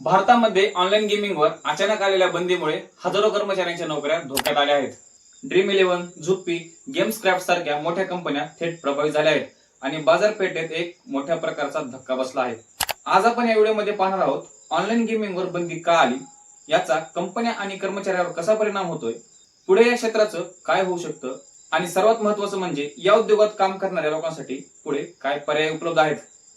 भारतामध्ये ऑनलाईन गेमिंगवर अचानक आलेल्या बंदीमुळे हजारो कर्मचाऱ्यांच्या नोकऱ्या धोक्यात आल्या आहेत. Dream Eleven Zupee Gameskraft सारख्या मोठ्या कंपन्या थेट प्रभावित झाल्या आहेत आणि बाजारपेठेत एक मोठ्या प्रकारचा धक्का बसला आहे. आज आपण या व्हिडिओमध्ये पाहणार आहोत ऑनलाईन गेमिंगवर बंदी का आली? याचा कंपन्या आणि कर्मचाऱ्यावर कसा परिणाम होतोय? पुढे या क्षेत्राचं काय होऊ शकतं? आणि सर्वात महत्वाचं म्हणजे या उद्योगात काम करणाऱ्या लोकांसाठी पुढे काय पर्याय उपलब्ध आहेत?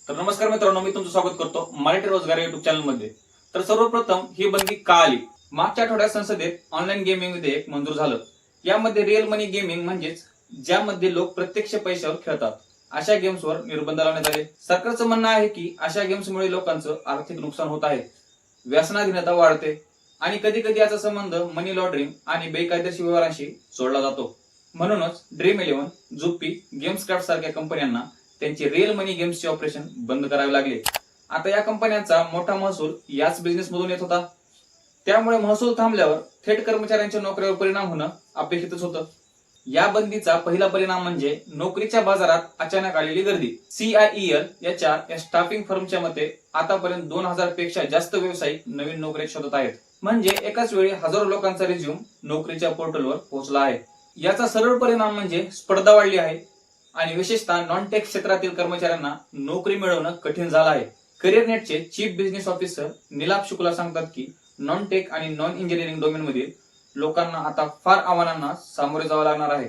तर नमस्कार मित्रांनो मी तुमचं स्वागत करतो मराठी रोजगार युट्यूब चॅनलमध्ये तर सर्वप्रथम ही बंदी का आली? मागच्या आठवड्यात संसदेत ऑनलाईन गेमिंग विधेयक मंजूर झालं. यामध्ये रिअल मनी गेमिंग म्हणजेच ज्यामध्ये लोक प्रत्यक्ष पैशावर खेळतात. अशा गेम्सवर निर्बंध लावण्यात आले. सरकारचं म्हणणं आहे की अशा गेम्समुळे लोकांचं आर्थिक नुकसान होत आहे. व्यसनाधीनता वाढते आणि कधी कधी याचा संबंध मनी लॉन्ड्रिंग आणि बेकायदेशीर व्यवहारांशी जोडला जातो. म्हणूनच Dream Eleven Zupee Gameskraft सारख्या कंपन्यांना त्यांचे रिअल मनी गेम्सचे ऑपरेशन बंद करावे लागले. आता या कंपन्यांचा मोठा महसूल याच बिझनेस मधून येत होता. त्यामुळे महसूल थांबल्यावर थेट कर्मचाऱ्यांच्या नोकरीवर परिणाम होणं अपेक्षितच होतं. या बंदीचा पहिला परिणाम म्हणजे नोकरीच्या बाजारात अचानक आलेली गर्दी. सीआयईएल याच्या या स्टाफिंग फर्मच्या मते आतापर्यंत दोन हजारपेक्षा जास्त व्यावसायिक नवीन नोकऱ्या शोधत आहेत. म्हणजे एकाच वेळी हजारो लोकांचा रिझ्यूम नोकरीच्या पोर्टलवर पोहोचला आहे. याचा सरळ परिणाम म्हणजे स्पर्धा वाढली आहे आणि विशेषतः नॉन टेक क्षेत्रातील कर्मचाऱ्यांना नोकरी मिळवणं कठीण झालं आहे. करिअर नेटचे chief business officer Nilap Shukla सांगतात की नॉन टेक आणि नॉन इंजिनिअरिंग डोमेन मधील लोकांना आता फार आव्हानांना सामोरे जावं लागणार आहे.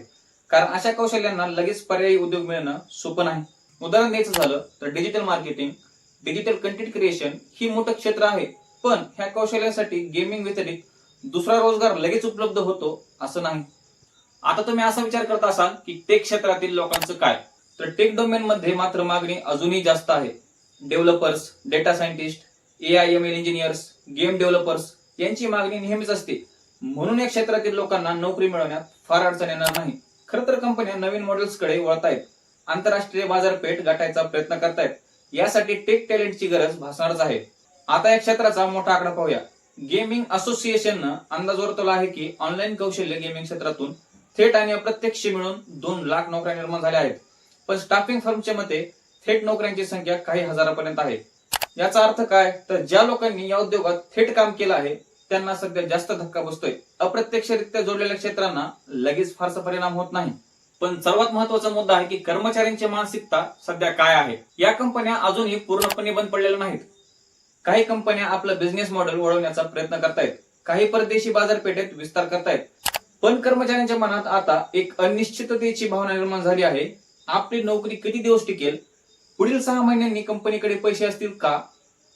कारण अशा कौशल्यांना लगेच पर्यायी उद्योग मिळणं सोपं नाही. उदाहरण द्यायचं झालं तर digital marketing digital content creation ही मोठं क्षेत्र आहे. पण ह्या कौशल्यासाठी गेमिंग व्यतिरिक्त दुसरा रोजगार लगेच उपलब्ध होतो असं नाही. आता तुम्ही असा विचार करत असाल की टेक क्षेत्रातील लोकांचं काय? तर टेक डोमेन मध्ये मात्र मागणी अजूनही जास्त आहे. Developers data scientist A I M L engineers game developers यांची मागणी नेहमीच असते. म्हणून या क्षेत्रातील लोकांना नोकरी मिळवण्यात फार अडचण येणार नाही. खरं तर कंपन्या नवीन मॉडेल्सकडे वळतायत. आंतरराष्ट्रीय बाजारपेठ गाठायचा प्रयत्न करतायत. यासाठी टेक टॅलेंटची गरज भासणारच आहे. आता या क्षेत्राचा मोठा आकडा पाहूया. गेमिंग असोसिएशननं अंदाज वर्तवला आहे की ऑनलाईन कौशल्य गेमिंग क्षेत्रातून थेट आणि अप्रत्यक्ष मिळून दोन लाख नोकऱ्या निर्माण झाल्या आहेत. पण स्टाफिंग फर्मच्या मते थेट नोकऱ्यांची संख्या काही हजारापर्यंत आहे. याचा अर्थ काय? तर ज्या लोकांनी या उद्योगात थेट काम केलं आहे त्यांना सध्या जास्त धक्का बसतोय. अप्रत्यक्षरित्या जोडलेल्या क्षेत्रांना लगेच फारसा परिणाम होत नाही. पण सर्वात महत्त्वाचा मुद्दा आहे की कर्मचाऱ्यांची मानसिकता सध्या काय आहे? या कंपन्या अजूनही पूर्णपणे बंद पडलेल्या नाहीत. काही कंपन्या आपलं बिझनेस मॉडेल वळवण्याचा प्रयत्न करतायत. काही परदेशी बाजारपेठेत विस्तार करतायत. पण कर्मचाऱ्यांच्या मनात आता एक अनिश्चिततेची भावना निर्माण झाली आहे. आपली नोकरी किती दिवस टिकेल? पुढील सहा महिन्यांनी कंपनीकडे पैसे असतील का?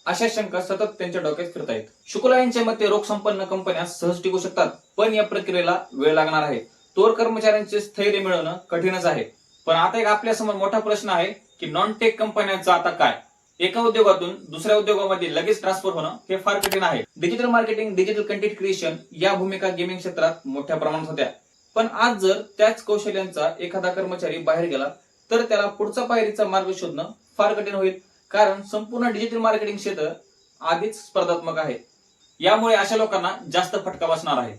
अशा शंका सतत त्यांच्या डोक्यात फिरतायत. शुक्ला यांच्या मते रोगसंपन्न कंपन्या सहज टिकू शकतात पण या प्रक्रियेला वेळ लागणार आहे. तोर कर्मचाऱ्यांचे स्थैर्य मिळवणं कठीणच आहे. पण आता एक आपल्यासमोर मोठा प्रश्न आहे की नॉन टेक कंपन्यांचा आता काय? एका उद्योगातून दुसऱ्या उद्योगामध्ये लगेच ट्रान्सफर होणं हे फार कठीण आहे. Digital marketing digital content creation या भूमिका गेमिंग क्षेत्रात मोठ्या प्रमाणात होत्या. पण आज जर त्याच कौशल्यांचा एखादा कर्मचारी बाहेर गेला तर त्याला पुढचा पायरीचा मार्ग शोधणं फार कठीण होईल. कारण संपूर्ण डिजिटल मार्केटिंग क्षेत्र आधीच स्पर्धात्मक आहे. यामुळे अशा लोकांना जास्त फटका बसणार आहे.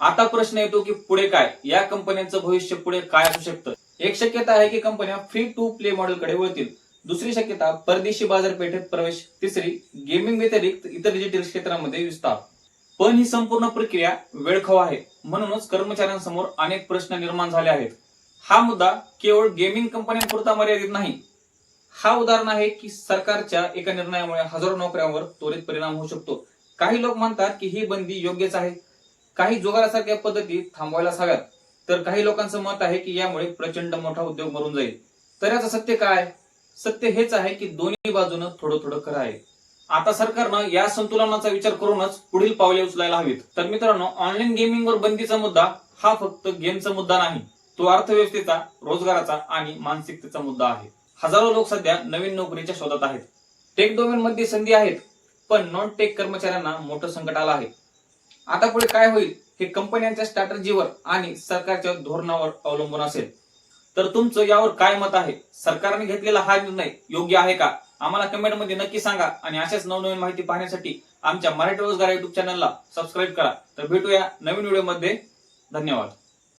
आता प्रश्न येतो की पुढे काय? या कंपन्यांचं भविष्य पुढे काय असू शकतं? एक शक्यता आहे की कंपन्या फ्री टू प्ले मॉडेलकडे वळतील. दुसरी शक्यता परदेशी बाजारपेठेत प्रवेश. तिसरी गेमिंग व्यतिरिक्त इतर डिजिटल क्षेत्रामध्ये विस्तार. पण ही संपूर्ण प्रक्रिया वेळखाऊ आहे. म्हणूनच कर्मचाऱ्यांसमोर अनेक प्रश्न निर्माण झाले आहेत. हा मुद्दा केवळ गेमिंग कंपन्यांपुरता मर्यादित नाही. हा उदाहरण आहे की सरकारच्या एका निर्णयामुळे हजारो नोकऱ्यांवर त्वरित परिणाम होऊ शकतो. काही लोक म्हणतात की ही बंदी योग्यच आहे. काही जुगारासारख्या पद्धती थांबवायला हव्यात. तर काही लोकांचं मत आहे की यामुळे प्रचंड मोठा उद्योग मरून जाईल. तर याचं सत्य काय? सत्य हेच आहे की दोन्ही बाजूनं थोडं थोडं खरं आहे. आता सरकारनं या संतुलनाचा विचार करूनच पुढील पावले उचलायला हवीत. तर मित्रांनो ऑनलाईन गेमिंगवर बंदीचा मुद्दा हा फक्त गेमचा मुद्दा नाही. तो अर्थव्यवस्थेचा रोजगाराचा आणि मानसिकतेचा मुद्दा आहे. हजारो लोक सध्या नवीन नोकरीच्या शोधात आहेत. टेक डोमेन मध्ये संधी आहेत पण नॉन टेक कर्मचाऱ्यांना मोठं संकट आलं आहे. आता पुढे काय होईल हे कंपन्यांच्या स्ट्रॅटर्जीवर आणि सरकारच्या धोरणावर अवलंबून असेल. तर तुमचं यावर काय मत आहे? सरकारने घेतलेला हा निर्णय योग्य आहे का? आम्हाला कमेंटमध्ये नक्की सांगा आणि अशाच नवनवीन माहिती पाहण्यासाठी आमच्या मराठी रोजगार युट्यूब चॅनलला सबस्क्राईब करा. तर भेटूया नवीन व्हिडिओमध्ये धन्यवाद.